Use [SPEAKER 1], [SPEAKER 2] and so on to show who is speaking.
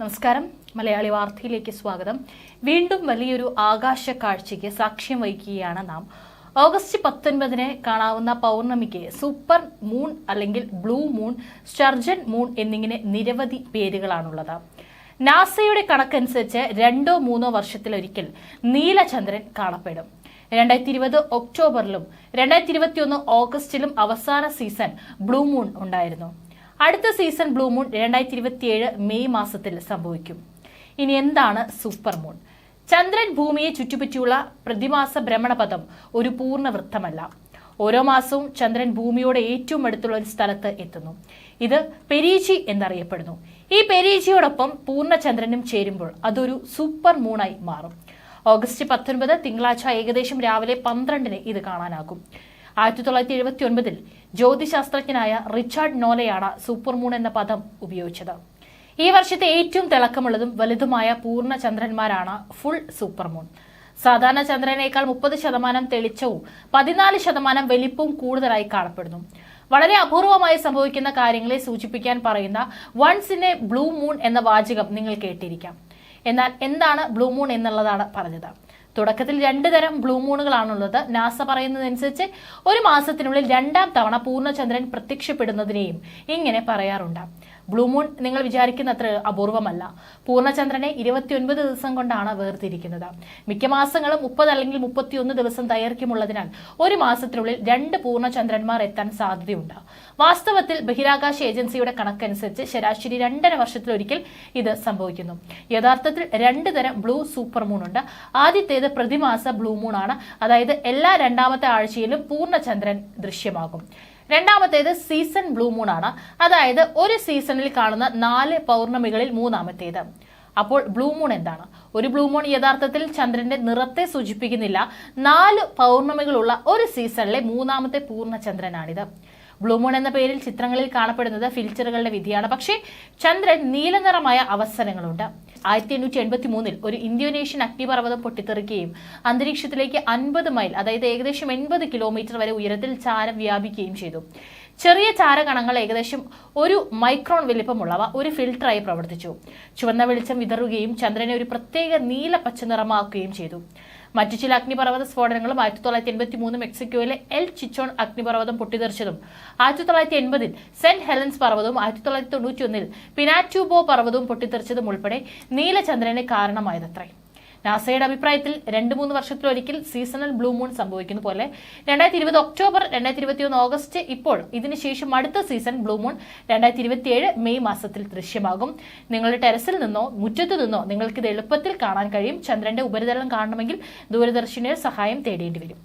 [SPEAKER 1] നമസ്കാരം. മലയാളി വാർത്തയിലേക്ക് സ്വാഗതം. വീണ്ടും വലിയൊരു ആകാശ കാഴ്ചയ്ക്ക് സാക്ഷ്യം വഹിക്കുകയാണ് നാം. ഓഗസ്റ്റ് പത്തൊൻപതിന് കാണാവുന്ന പൗർണമിക്ക് സൂപ്പർ മൂൺ അല്ലെങ്കിൽ ബ്ലൂ മൂൺ സ്റ്റർജൻ മൂൺ എന്നിങ്ങനെ നിരവധി പേരുകളാണുള്ളത്. നാസയുടെ കണക്കനുസരിച്ച് രണ്ടോ മൂന്നോ വർഷത്തിലൊരിക്കൽ നീലചന്ദ്രൻ കാണപ്പെടും. രണ്ടായിരത്തി ഇരുപത് ഒക്ടോബറിലും രണ്ടായിരത്തി ഇരുപത്തിയൊന്ന് ഓഗസ്റ്റിലും അവസാന സീസൺ ബ്ലൂ മൂൺ ഉണ്ടായിരുന്നു. അടുത്ത സീസൺ ബ്ലൂ മൂൺ രണ്ടായിരത്തി ഇരുപത്തിയേഴ് മെയ് മാസത്തിൽ സംഭവിക്കും. ഇനി എന്താണ് സൂപ്പർ മൂൺ? ചന്ദ്രൻ ഭൂമിയെ ചുറ്റിപ്പറ്റിയുള്ള പ്രതിമാസ ഭ്രമണപഥം ഒരു പൂർണ വൃത്തമല്ല ഓരോ മാസവും ചന്ദ്രൻ ഭൂമിയോട് ഏറ്റവും അടുത്തുള്ള ഒരു സ്ഥലത്ത് എത്തുന്നു. ഇത് പെരീചി എന്നറിയപ്പെടുന്നു. ഈ പെരീച്ചിയോടൊപ്പം പൂർണചന്ദ്രനും ചേരുമ്പോൾ അതൊരു സൂപ്പർ മൂണായി മാറും. ഓഗസ്റ്റ് പത്തൊൻപത് തിങ്കളാഴ്ച ഏകദേശം രാവിലെ പന്ത്രണ്ടിന് ഇത് കാണാനാകും. ആയിരത്തി തൊള്ളായിരത്തി എഴുപത്തി ഒൻപതിൽ ജ്യോതിശാസ്ത്രജ്ഞനായ റിച്ചാർഡ് നോലയാണ് സൂപ്പർമൂൺ എന്ന പദം ഉപയോഗിച്ചത്. ഈ വർഷത്തെ ഏറ്റവും തിളക്കമുള്ളതും വലുതുമായ പൂർണ ചന്ദ്രന്മാരാണ് ഫുൾ സൂപ്പർമൂൺ. സാധാരണ ചന്ദ്രനേക്കാൾ മുപ്പത് ശതമാനം തെളിച്ചവും പതിനാല് ശതമാനം വലിപ്പവും കൂടുതലായി കാണപ്പെടുന്നു. വളരെ അപൂർവമായി സംഭവിക്കുന്ന കാര്യങ്ങളെ സൂചിപ്പിക്കാൻ പറയുന്ന once in a blue moon എന്ന വാചകം നിങ്ങൾ കേട്ടിരിക്കാം. എന്നാൽ എന്താണ് ബ്ലൂ മൂൺ എന്നുള്ളതാണ് പറഞ്ഞത്? തുടക്കത്തിൽ രണ്ട് തരം ബ്ലൂ മൂണുകളാണുള്ളത്. നാസ പറയുന്നതനുസരിച്ച് ഒരു മാസത്തിനുള്ളിൽ രണ്ടാം തവണ പൂർണചന്ദ്രൻ പ്രത്യക്ഷപ്പെടുന്നതിനെയും ഇങ്ങനെ പറയാറുണ്ട്. ബ്ലൂ മൂൺ നിങ്ങൾ വിചാരിക്കുന്നത്ര അപൂർവമല്ല. പൂർണചന്ദ്രനെ ഇരുപത്തിയൊൻപത് ദിവസം കൊണ്ടാണ് വേർതിരിക്കുന്നത്. മിക്ക മാസങ്ങളും മുപ്പത് അല്ലെങ്കിൽ മുപ്പത്തിയൊന്ന് ദിവസം ദൈർഘ്യമുള്ളതിനാൽ ഒരു മാസത്തിനുള്ളിൽ രണ്ട് പൂർണചന്ദ്രന്മാർ എത്താൻ സാധ്യതയുണ്ട്. വാസ്തവത്തിൽ ബഹിരാകാശ ഏജൻസിയുടെ കണക്കനുസരിച്ച് ശരാശരി രണ്ടര വർഷത്തിലൊരിക്കൽ ഇത് സംഭവിക്കുന്നു. യഥാർത്ഥത്തിൽ രണ്ട് തരം ബ്ലൂ സൂപ്പർ മൂൺ ഉണ്ട് ആദ്യത്തേത് പ്രതിമാസ ബ്ലൂ മൂൺ ആണ്. അതായത് എല്ലാ രണ്ടാമത്തെ ആഴ്ചയിലും പൂർണചന്ദ്രൻ ദൃശ്യമാകും. രണ്ടാമത്തേത് സീസൺ ബ്ലൂ മൂൺ ആണ്. അതായത് ഒരു സീസണിൽ കാണുന്ന നാല് പൗർണമികളിൽ മൂന്നാമത്തേത്. അപ്പോൾ ബ്ലൂ മൂൺ എന്താണ്? ഒരു ബ്ലൂ മൂൺ യഥാർത്ഥത്തിൽ ചന്ദ്രന്റെ നിറത്തെ സൂചിപ്പിക്കുന്നില്ല. നാല് പൗർണമികളുള്ള ഒരു സീസണിലെ മൂന്നാമത്തെ പൂർണ ചന്ദ്രനാണിത് ബ്ലൂ മൂൺ എന്ന പേരിൽ ചിത്രങ്ങളിൽ കാണപ്പെടുന്നത് ഫിൽച്ചറുകളുടെ വിധിയാണ്. പക്ഷേ ചന്ദ്രൻ നീലനിറമായ അവസരങ്ങളുണ്ട്. ആയിരത്തി എണ്ണൂറ്റി എൺപത്തി മൂന്നിൽ ഒരു ഇന്തോനേഷ്യൻ അഗ്നിപർവതം പൊട്ടിത്തെറിക്കുകയും അന്തരീക്ഷത്തിലേക്ക് അൻപത് മൈൽ അതായത് ഏകദേശം എൺപത് കിലോമീറ്റർ വരെ ഉയരത്തിൽ ചാരം വ്യാപിക്കുകയും ചെയ്തു. ചെറിയ ചാരകണങ്ങൾ ഏകദേശം ഒരു മൈക്രോൺ വലിപ്പമുള്ളവ ഒരു ഫിൽട്ടറായി പ്രവർത്തിച്ചു. ചുവന്ന വെളിച്ചം വിതറുകയും ചന്ദ്രനെ ഒരു പ്രത്യേക നീല പച്ച നിറമാക്കുകയും ചെയ്തു. മറ്റു ചില അഗ്നിപർവത സ്ഫോടനങ്ങളും ആയിരത്തി തൊള്ളായിരത്തി എൺപത്തി മൂന്ന് മെക്സിക്കോയിലെ എൽ ചിച്ചോൺ അഗ്നിപർവതം പൊട്ടിത്തെറിച്ചതും ആയിരത്തി തൊള്ളായിരത്തി എൺപതിൽ സെന്റ് ഹെലൻസ് പർവതവും ആയിരത്തി തൊള്ളായിരത്തി തൊണ്ണൂറ്റി ഒന്നിൽ പിനാറ്റ്യൂബോ പർവതവും പൊട്ടിത്തെറിച്ചതും ഉൾപ്പെടെ നീലചന്ദ്രന് കാരണമായതത്രേ. നാസയുടെ അഭിപ്രായത്തിൽ രണ്ട് മൂന്ന് വർഷത്തിലൊരിക്കൽ സീസണൽ ബ്ലൂ മൂൺ സംഭവിക്കുന്ന പോലെ രണ്ടായിരത്തി ഇരുപത് ഒക്ടോബർ രണ്ടായിരത്തി ഇരുപത്തി ഒന്ന് ഓഗസ്റ്റ് ഇപ്പോൾ ഇതിനുശേഷം അടുത്ത സീസൺ ബ്ലൂ മൂൺ രണ്ടായിരത്തി ഇരുപത്തിയേഴ് മെയ് മാസത്തിൽ ദൃശ്യമാകും. നിങ്ങളുടെ ടെറസിൽ നിന്നോ മുറ്റത്തു നിന്നോ നിങ്ങൾക്ക് ഇത് എളുപ്പത്തിൽ കാണാൻ കഴിയും. ചന്ദ്രന്റെ ഉപരിതലം കാണണമെങ്കിൽ ദൂരദർശിനിയുടെ സഹായം തേടേണ്ടി വരും.